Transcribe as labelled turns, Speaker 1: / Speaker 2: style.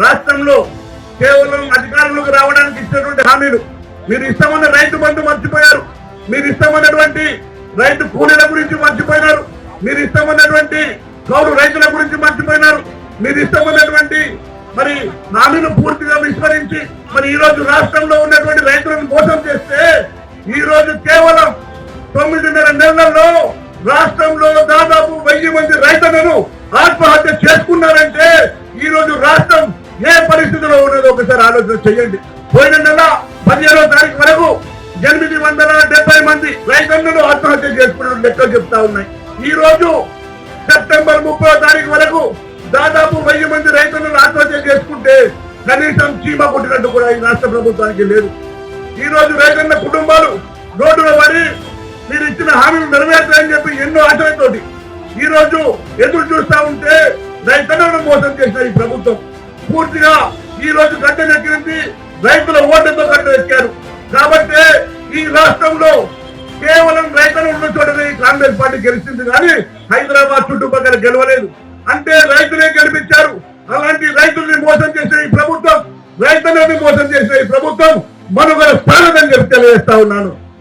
Speaker 1: రాష్ట్రంలో కేవలం అధికారంలోకి రావడానికి ఇచ్చినటువంటి హామీలు. మీరు ఇస్తామన్న రైతు బంధు మర్చిపోయారు. మీరు ఇస్తామన్నటువంటి రైతు కూలీల గురించి మర్చిపోయినారు. మీరు ఇస్తామన్నటువంటి కౌలు రైతుల గురించి మర్చిపోయినారు. మీరు ఇస్తామన్నటువంటి మరి హామీలు పూర్తిగా విస్మరించి మరి ఈ రోజు రాష్ట్రంలో ఉన్నటువంటి రైతులను మోసం చేస్తే ఈ రోజు కేవలం తొమ్మిదిన్నర నెలల్లో రాష్ట్రంలో దాదాపు ఒకసారి ఆలోచన చేయండి. పోయిన నెల పదిహేనో తారీఖు వరకు ఎనిమిది వందల డెబ్బై మంది రైతన్నలు ఆత్మహత్య చేసుకున్న లెక్కలు చెప్తా ఉన్నాయి. ఈ రోజు సెప్టెంబర్ ముప్పై తారీఖు వరకు దాదాపు వెయ్యి మంది రైతులను ఆత్మహత్య చేసుకుంటే కనీసం చీమ కొట్టినట్టు కూడా ఈ రాష్ట్ర ప్రభుత్వానికి లేదు. ఈ రోజు రైతన్న కుటుంబాలు రోడ్డున పడి మీరు ఇచ్చిన హామీలు నెరవేర్చాలని చెప్పి ఎన్నో ఆశలతోటి ఈ రోజు ఎదురు చూస్తా ఉంటే రైతన్నను మోసం చేసిన ఈ ప్రభుత్వం. పూర్తిగా ఈ రోజు కట్టెనెక్కింది రైతుల ఓట్లతో కట్టెనెక్కారు కాబట్టి ఈ రాష్ట్రంలో కేవలం రైతులు ఉన్న చోటనే కాంగ్రెస్ పార్టీ గెలిచింది కానీ హైదరాబాద్ చుట్టుపక్కల గెలవలేదు. అంటే రైతులే గెలిపించారు. అలాంటి రైతుల్ని మోసం చేసిన ఈ ప్రభుత్వం రైతులని మోసం చేసిన ఈ ప్రభుత్వం మనుగడ స్థానదని చెప్పి తెలియజేస్తా ఉన్నాను.